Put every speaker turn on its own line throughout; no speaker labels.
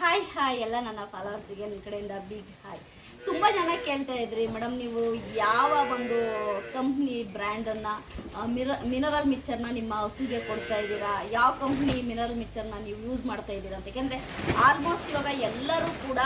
Hi hi ಎಲ್ಲ ನನ್ನ ಫಾಲೋವರ್ಸಿಗೆ ನಿಮ್ಮ ಕಡೆಯಿಂದ ಬಿಗ್ ಹಾಯ್ ತುಂಬ ಜನ ಕೇಳ್ತಾ ಇದ್ರಿ. ಮೇಡಮ್ ನೀವು ಯಾವ ಒಂದು ಕಂಪ್ನಿ ಬ್ರ್ಯಾಂಡನ್ನು ಮಿರ ಮಿನರಲ್ ಮಿಕ್ಚರ್ನ ನಿಮ್ಮ ಹಸುಗೆ ಕೊಡ್ತಾ ಇದ್ದೀರಾ? ಯಾವ ಕಂಪ್ನಿ ಮಿನರಲ್ ಮಿಕ್ಚರ್ನ ನೀವು ಯೂಸ್ ಮಾಡ್ತಾ ಇದ್ದೀರಾ ಅಂತ? ಯಾಕೆಂದರೆ ಆಲ್ಮೋಸ್ಟ್ ಇವಾಗ ಎಲ್ಲರೂ ಕೂಡ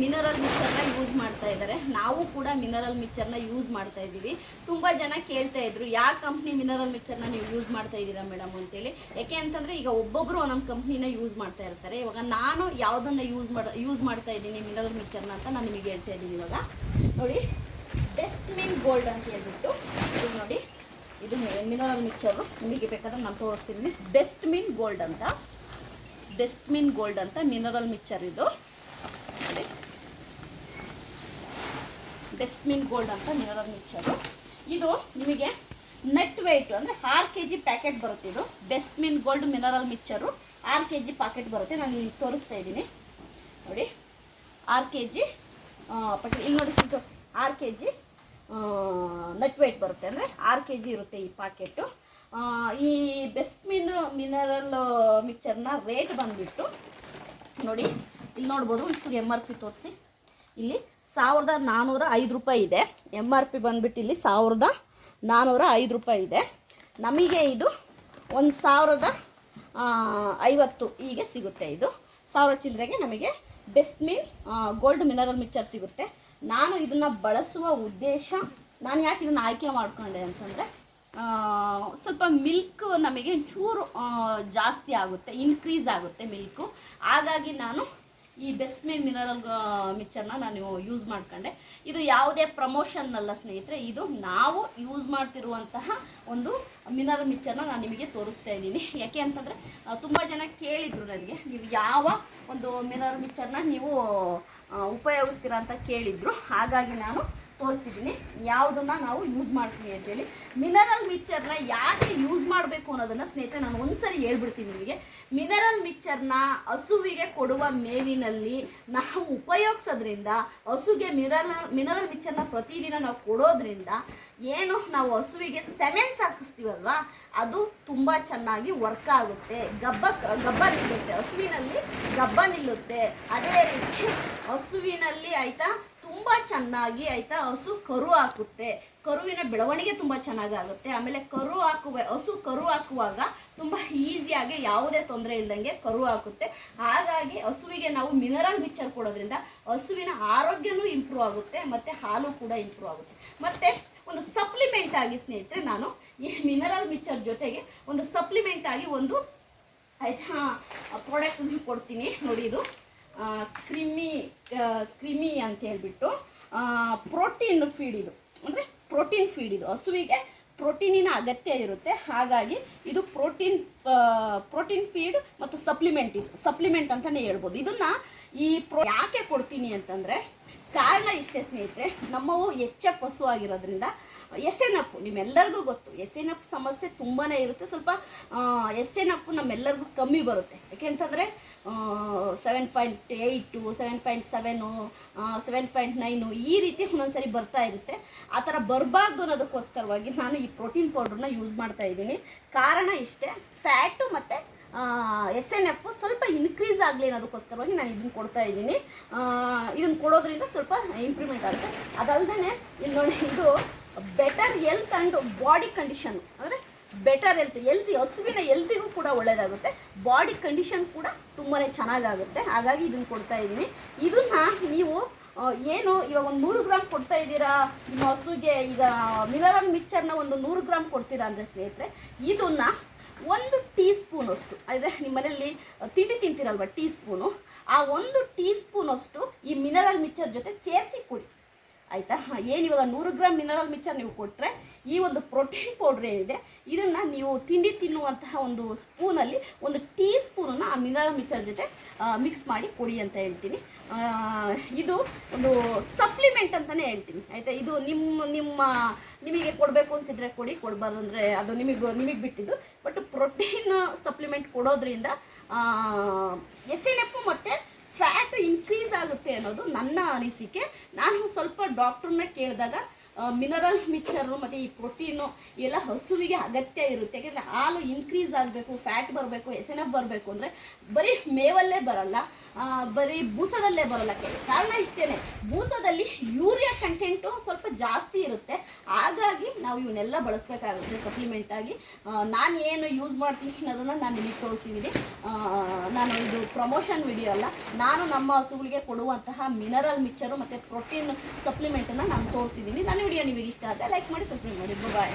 ಮಿನರಲ್ ಮಿಕ್ಸರ್ನ ಯೂಸ್ ಮಾಡ್ತಾ ಇದ್ದಾರೆ. ನಾವು ಕೂಡ ಮಿನರಲ್ ಮಿಕ್ಸರ್ನ ಯೂಸ್ ಮಾಡ್ತಾ ಇದ್ದೀವಿ. ತುಂಬ ಜನ ಕೇಳ್ತಾ ಇದ್ರು ಯಾವ ಕಂಪ್ನಿ ಮಿನರಲ್ ಮಿಕ್ಸರ್ನ ನೀವು ಯೂಸ್ ಮಾಡ್ತಾ ಇದ್ದೀರಾ ಮೇಡಮ್ ಅಂತೇಳಿ. ಯಾಕೆ ಅಂತಂದರೆ ಈಗ ಒಬ್ಬೊಬ್ಬರು ಒಂದೊಂದು ಕಂಪ್ನಿನ ಯೂಸ್ ಮಾಡ್ತಾ ಇರ್ತಾರೆ. ಇವಾಗ ನಾನು ಯಾವುದನ್ನು ಯೂಸ್ ಮಾಡ, ಯೂಸ್ ಮಾಡ್ತಾ ಇದ್ದೀನಿ ಮಿನರಲ್ ಮಿಕ್ಸರ್ನ ಅಂತ ನಾನು ನಿಮಗೆ ಹೇಳ್ತಾ ಇದ್ದೀನಿ ಇವಾಗ. ನೋಡಿ ಬೆಸ್ಟ್ ಮೀನ್ ಗೋಲ್ಡ್ ಅಂತ ಹೇಳ್ಬಿಟ್ಟು, ಇದು ನೋಡಿ, ಇದು ಮಿನರಲ್ ಮಿಕ್ಸರು. ನಿಮಗೆ ಬೇಕಾದ್ರೆ ನಾನು ತೋರಿಸ್ತೀನಿ. ಬೆಸ್ಟ್ ಮೀನ್ ಗೋಲ್ಡ್ ಅಂತ. ಬೆಸ್ಟ್ ಮೀನ್ ಗೋಲ್ಡ್ ಅಂತ ಮಿನರಲ್ ಮಿಕ್ಸರ್ ಇದು. ಬೆಸ್ಟ್ ಮೀನ್ ಗೋಲ್ಡ್ ಅಂತ ಮಿನರಲ್ ಮಿಕ್ಚರು ಇದು ನಿಮಗೆ ನೆಟ್ ವೆಯ್ಟ್ ಅಂದರೆ ಆರು ಕೆ ಜಿ ಪ್ಯಾಕೆಟ್ ಬರುತ್ತೆ ಇದು. Best mean gold mineral mixture ಆರು ಕೆ ಜಿ ಪ್ಯಾಕೆಟ್ ಬರುತ್ತೆ. ನಾನು ನಿಮಗೆ ತೋರಿಸ್ತಾ ಇದ್ದೀನಿ. ನೋಡಿ. ಆರು ಕೆ ಜಿ ಪಟ್ಟಿ ಇಲ್ಲಿ ನೋಡಿ ತೋರಿಸಿ ಆರು ಕೆ ಜಿ ನೆಟ್ ವೆಯ್ಟ್ ಬರುತ್ತೆ ಅಂದರೆ ಆರು ಕೆ ಜಿ ಇರುತ್ತೆ ಈ ಪ್ಯಾಕೆಟು ಈ ಬೆಸ್ಟ್ಮಿನ್ ಮಿನರಲ್ ಮಿಕ್ಸರ್ನ ರೇಟ್ ಬಂದುಬಿಟ್ಟು ನೋಡಿ. ಇಲ್ಲಿ ನೋಡ್ಬೋದು ಒಂಚೂರು ಎಂ ಆರ್ ಪಿ ತೋರಿಸಿ. ಇಲ್ಲಿ ಸಾವಿರದ ನಾನ್ನೂರ ಐದು ರೂಪಾಯಿ ಇದೆ. ಎಂ ಆರ್ ಪಿ ಬಂದ್ಬಿಟ್ಟು ಇಲ್ಲಿ ಸಾವಿರದ ನಾನ್ನೂರ ಐದು ರೂಪಾಯಿ ಇದೆ. ನಮಗೆ ಇದು ಒಂದು ಸಾವಿರದ ಐವತ್ತು ಹೀಗೆ ಸಿಗುತ್ತೆ ಇದು. ಸಾವಿರ ಚಿಲ್ಲರೆಗೆ ನಮಗೆ best mean gold mineral mixture ಸಿಗುತ್ತೆ. ನಾನು ಇದನ್ನು ಬಳಸುವ ಉದ್ದೇಶ, ನಾನು ಯಾಕೆ ಇದನ್ನು ಆಯ್ಕೆ ಮಾಡಿಕೊಂಡೆ ಅಂತಂದರೆ ಸ್ವಲ್ಪ ಮಿಲ್ಕ್ ನಮಗೆ ಚೂರು ಜಾಸ್ತಿ ಆಗುತ್ತೆ ಇನ್ಕ್ರೀಸ್ ಆಗುತ್ತೆ ಮಿಲ್ಕು ಹಾಗಾಗಿ ನಾನು ಈ ಬೆಸ್ಟ್ ಮೀನ್ ಮಿನರಲ್ ಮಿಕ್ಚರ್ನ ನಾನು ಯೂಸ್ ಮಾಡ್ಕೊಂಡೆ. ಇದು ಯಾವುದೇ ಪ್ರಮೋಷನ್ ಸ್ನೇಹಿತರೆ, ಇದು ನಾವು ಯೂಸ್ ಮಾಡ್ತಿರುವಂತಹ ಒಂದು ಮಿನರಲ್ ಮಿಕ್ಚರ್ನ ನಾನು ನಿಮಗೆ ತೋರಿಸ್ತಾ ಇದ್ದೀನಿ. ಯಾಕೆ ಅಂತಂದರೆ ತುಂಬ ಜನ ಕೇಳಿದರು ನನಗೆ, ನೀವು ಯಾವ ಒಂದು ಮಿನರಲ್ ಮಿಕ್ಚರ್ನ ನೀವು ಉಪಯೋಗಿಸ್ತೀರಾ ಅಂತ ಕೇಳಿದರು. ಹಾಗಾಗಿ ನಾನು ತೋರಿಸಿದ್ದೀನಿ ಯಾವುದನ್ನ ನಾವು ಯೂಸ್ ಮಾಡ್ತೀವಿ ಅಂತೇಳಿ. ಮಿನರಲ್ ಮಿಕ್ಚರ್ನ ಯಾಕೆ ಯೂಸ್ ಮಾಡಬೇಕು ಅನ್ನೋದನ್ನು ಸ್ನೇಹಿತರೆ ನಾನು ಒಂದ್ಸರಿ ಹೇಳ್ಬಿಡ್ತೀನಿ ನಿಮಗೆ. ಮಿನರಲ್ ಮಿಕ್ಚರ್ನ ಹಸುವಿಗೆ ಕೊಡುವ ಮೇವಿನಲ್ಲಿ ನಾವು ಉಪಯೋಗಿಸೋದ್ರಿಂದ, ಹಸುಗೆ ಮಿನರಲ್ ಮಿನರಲ್ ಮಿಕ್ಚರ್ನ ಪ್ರತಿದಿನ ನಾವು ಕೊಡೋದ್ರಿಂದ ಏನು ನಾವು ಹಸುವಿಗೆ ಸೆಮೆನ್ಸ್ ಹಾಕಿಸ್ತೀವಲ್ವಾ, ಅದು ತುಂಬ ಚೆನ್ನಾಗಿ ವರ್ಕ್ ಆಗುತ್ತೆ. ಗಬ್ಬ ಗಬ್ಬ ನಿಲ್ಲುತ್ತೆ. ಹಸುವಿನಲ್ಲಿ ಗಬ್ಬ ನಿಲ್ಲುತ್ತೆ. ಅದೇ ರೀತಿ ಹಸುವಿನಲ್ಲಿ ಆಯಿತಾ ತುಂಬ ಚೆನ್ನಾಗಿ ಆಯಿತಾ ಹಸು ಕರು ಹಾಕುತ್ತೆ. ಕರುವಿನ ಬೆಳವಣಿಗೆ ತುಂಬ ಚೆನ್ನಾಗಾಗುತ್ತೆ ಆಮೇಲೆ ಕರು ಹಾಕುವ, ಹಸು ಕರು ಹಾಕುವಾಗ ತುಂಬ ಈಸಿಯಾಗಿ ಯಾವುದೇ ತೊಂದರೆ ಇಲ್ಲದಂಗೆ ಕರು ಹಾಕುತ್ತೆ. ಹಾಗಾಗಿ ಹಸುವಿಗೆ ನಾವು ಮಿನರಲ್ ಮಿಕ್ಚರ್ ಕೊಡೋದ್ರಿಂದ ಹಸುವಿನ ಆರೋಗ್ಯನೂ ಇಂಪ್ರೂವ್ ಆಗುತ್ತೆ, ಮತ್ತು ಹಾಲು ಕೂಡ ಇಂಪ್ರೂವ್ ಆಗುತ್ತೆ. ಮತ್ತು ಒಂದು ಸಪ್ಲಿಮೆಂಟ್ ಆಗಿ ಸ್ನೇಹಿತರೆ ನಾನು ಈ ಮಿನರಲ್ ಮಿಕ್ಚರ್ ಜೊತೆಗೆ ಒಂದು ಸಪ್ಲಿಮೆಂಟ್ ಆಗಿ ಒಂದು, ಆಯಿತಾ ಪ್ರಾಡಕ್ಟ್ ಕೊಡ್ತೀನಿ. ನೋಡಿ ಇದು. ಕ್ರಿಮಿ ಕ್ರಿಮಿ ಅಂತ ಹೇಳ್ಬಿಟ್ಟು ಪ್ರೋಟೀನ್ ಫೀಡ್ ಇದು. ಅಂದರೆ ಪ್ರೋಟೀನ್ ಫೀಡ್ ಇದು. ಹಸುವಿಗೆ ಪ್ರೋಟೀನಿನ ಅಗತ್ಯ ಇರುತ್ತೆ. ಹಾಗಾಗಿ ಇದು ಪ್ರೋಟೀನ್ ಪ್ರೋಟೀನ್ ಫೀಡ್ ಮತ್ತು ಸಪ್ಲಿಮೆಂಟ್ ಇದು. ಸಪ್ಲಿಮೆಂಟ್ ಅಂತಲೇ ಹೇಳ್ಬೋದು. ಇದನ್ನು ಈ ಪ್ರೋ ಯಾಕೆ ಕೊಡ್ತೀನಿ ಅಂತಂದರೆ, ಕಾರಣ ಇಷ್ಟೇ ಸ್ನೇಹಿತರೆ, ನಮ್ಮವು ಎಚ್ ಎಫ್ ಹಸು ಆಗಿರೋದ್ರಿಂದ ಎಸ್ ಎನ್ ಎಫ್ ನಿಮ್ಮೆಲ್ಲರಿಗೂ ಗೊತ್ತು. ಎಸ್ ಎನ್ ಎಫ್ ಸಮಸ್ಯೆ ತುಂಬಾ ಇರುತ್ತೆ. ಸ್ವಲ್ಪ ಎಸ್ ಎನ್ ಎಫ್ ನಮ್ಮೆಲ್ಲರಿಗೂ ಕಮ್ಮಿ ಬರುತ್ತೆ. ಯಾಕೆಂತಂದರೆ seven point eight seven point seven seven point nine ಈ ರೀತಿ ಒಂದೊಂದ್ಸರಿ ಬರ್ತಾ ಇರುತ್ತೆ. ಆ ಥರ ಬರಬಾರ್ದು ಅನ್ನೋದಕ್ಕೋಸ್ಕರವಾಗಿ ನಾನು ಈ ಪ್ರೋಟೀನ್ ಪೌಡ್ರನ್ನ ಯೂಸ್ ಮಾಡ್ತಾ ಇದ್ದೀನಿ. ಕಾರಣ ಇಷ್ಟೇ ಫ್ಯಾಟು ಮತ್ತು ಎಸ್ ಎನ್ ಎಫ್ ಸ್ವಲ್ಪ ಇನ್ಕ್ರೀಸ್ ಆಗಲಿ ಅನ್ನೋದಕ್ಕೋಸ್ಕರವಾಗಿ ನಾನು ಇದನ್ನು ಕೊಡ್ತಾ ಇದ್ದೀನಿ. ಇದನ್ನು ಕೊಡೋದ್ರಿಂದ ಸ್ವಲ್ಪ ಇಂಪ್ರೂವ್ಮೆಂಟ್ ಆಗುತ್ತೆ. ಅದಲ್ಲದೆ ಇಲ್ಲಿ ನೋಡಿ, ಇದು better health and body condition ಅಂದರೆ ಬೆಟರ್ ಹೆಲ್ತ್ ಎಲ್ತಿ ಹಸುವಿನ ಎಲ್ತಿಗೂ ಕೂಡ ಒಳ್ಳೆಯದಾಗುತ್ತೆ ಬಾಡಿ ಕಂಡೀಷನ್ ಕೂಡ ತುಂಬಾ ಚೆನ್ನಾಗಾಗುತ್ತೆ. ಹಾಗಾಗಿ ಇದನ್ನು ಕೊಡ್ತಾ ಇದ್ದೀನಿ. ಇದನ್ನು ನೀವು ಏನು, ಇವಾಗ ಒಂದು ನೂರು ಗ್ರಾಮ್ ಕೊಡ್ತಾ ಇದ್ದೀರಾ? ನಿಮ್ಮ ಹಸುಗೆ ಈಗ ಮಿನರಲ್ ಮಿಕ್ಚರ್ನ ಒಂದು ನೂರು ಗ್ರಾಮ್ ಕೊಡ್ತೀರಾ ಅಂದರೆ ಸ್ನೇಹಿತರೆ, ಇದನ್ನು ಒಂದು ಟೀ ಸ್ಪೂನಷ್ಟು ಅಂದರೆ ನಿಮ್ಮ ಮನೆಯಲ್ಲಿ ತಿಂಡಿ ತಿಂತೀರಲ್ವ ಟೀ ಸ್ಪೂನು ಆ ಒಂದು ಟೀ ಸ್ಪೂನಷ್ಟು ಈ ಮಿನರಲ್ ಮಿಕ್ಚರ್ ಜೊತೆ ಸೇರಿಸಿ ಕೊಡಿ. ಆಯಿತಾ? ಏನು ಇವಾಗ ನೂರು ಗ್ರಾಮ್ ಮಿನರಲ್ ಮಿಕ್ಸರ್ ನೀವು ಕೊಟ್ಟರೆ ಈ ಒಂದು ಪ್ರೋಟೀನ್ ಪೌಡ್ರ್ ಏನಿದೆ, ಇದನ್ನು ನೀವು ತಿಂಡಿ ತಿನ್ನುವಂತಹ ಒಂದು ಸ್ಪೂನಲ್ಲಿ ಒಂದು ಟೀ ಸ್ಪೂನನ್ನು ಆ ಮಿನರಲ್ ಮಿಕ್ಸರ್ ಜೊತೆ ಮಿಕ್ಸ್ ಮಾಡಿ ಕೊಡಿ ಅಂತ ಹೇಳ್ತೀನಿ. ಇದು ಒಂದು ಸಪ್ಲಿಮೆಂಟ್ ಅಂತಲೇ ಹೇಳ್ತೀನಿ, ಆಯಿತಾ? ಇದು ನಿಮ್ಮ ನಿಮ್ಮ, ನಿಮಗೆ ಕೊಡಬೇಕು ಅನಿಸಿದ್ರೆ ಕೊಡಿ, ಕೊಡಬಾರ್ದು ಅಂದರೆ ಅದು ನಿಮಗೆ ನಿಮಗೆ ಬಿಟ್ಟಿದ್ದು. ಬಟ್ ಪ್ರೋಟೀನ್ ಸಪ್ಲಿಮೆಂಟ್ ಕೊಡೋದ್ರಿಂದ ಎಸ್ ಎನ್ ಎಫ್ ಮತ್ತು ಫ್ಯಾಟ್ ಇನ್ಕ್ರೀಸ್ ಆಗುತ್ತೆ ಅನ್ನೋದು ನನ್ನ ಅನಿಸಿಕೆ. ನಾನು ಸ್ವಲ್ಪ ಡಾಕ್ಟ್ರನ್ನ ಕೇಳಿದಾಗ ಮಿನರಲ್ ಮಿಕ್ಚರು ಮತ್ತು ಈ ಪ್ರೋಟೀನು ಎಲ್ಲ ಹಸುವಿಗೆ ಅಗತ್ಯ ಇರುತ್ತೆ. ಯಾಕೆಂದರೆ ಹಾಲು ಇನ್ಕ್ರೀಸ್ ಆಗಬೇಕು ಫ್ಯಾಟ್ ಬರಬೇಕು ಎಸ್ ಎನ್ ಎಫ್ ಬರಬೇಕು ಅಂದರೆ ಬರೀ ಮೇವಲ್ಲೇ ಬರಲ್ಲ ಬರೀ ಬೂಸದಲ್ಲೇ ಬರಲ್ಲ. ಕಾರಣ ಇಷ್ಟೇ ಬೂಸದಲ್ಲಿ ಯೂರಿಯಾ ಕಂಟೆಂಟು ಸ್ವಲ್ಪ ಜಾಸ್ತಿ ಇರುತ್ತೆ. ಹಾಗಾಗಿ ನಾವು ಇವನ್ನೆಲ್ಲ ಬಳಸಬೇಕಾಗುತ್ತೆ ಸಪ್ಲಿಮೆಂಟಾಗಿ ನಾನು ಏನು ಯೂಸ್ ಮಾಡ್ತೀನಿ ಅನ್ನೋದನ್ನು ನಾನು ನಿಮಗೆ ತೋರಿಸಿದ್ದೀನಿ ನಾನು ಇದು ಪ್ರಮೋಷನ್ ವಿಡಿಯೋ ಅಲ್ಲ, ನಾನು ನಮ್ಮ ಹಸುಗಳಿಗೆ ಕೊಡುವಂತಹ ಮಿನರಲ್ ಮಿಕ್ಚರು ಮತ್ತು ಪ್ರೋಟೀನ್ ಸಪ್ಲಿಮೆಂಟನ್ನು ನಾನು ತೋರಿಸಿದ್ದೀನಿ ನನ್ನ ವಿಡಿಯೋ ನಿಮಗೆ ಇಷ್ಟ ಆದರೆ ಲೈಕ್ ಮಾಡಿ ಸಬ್ಸ್ಕ್ರೈಬ್ ಮಾಡಿ. ಬಾಯ್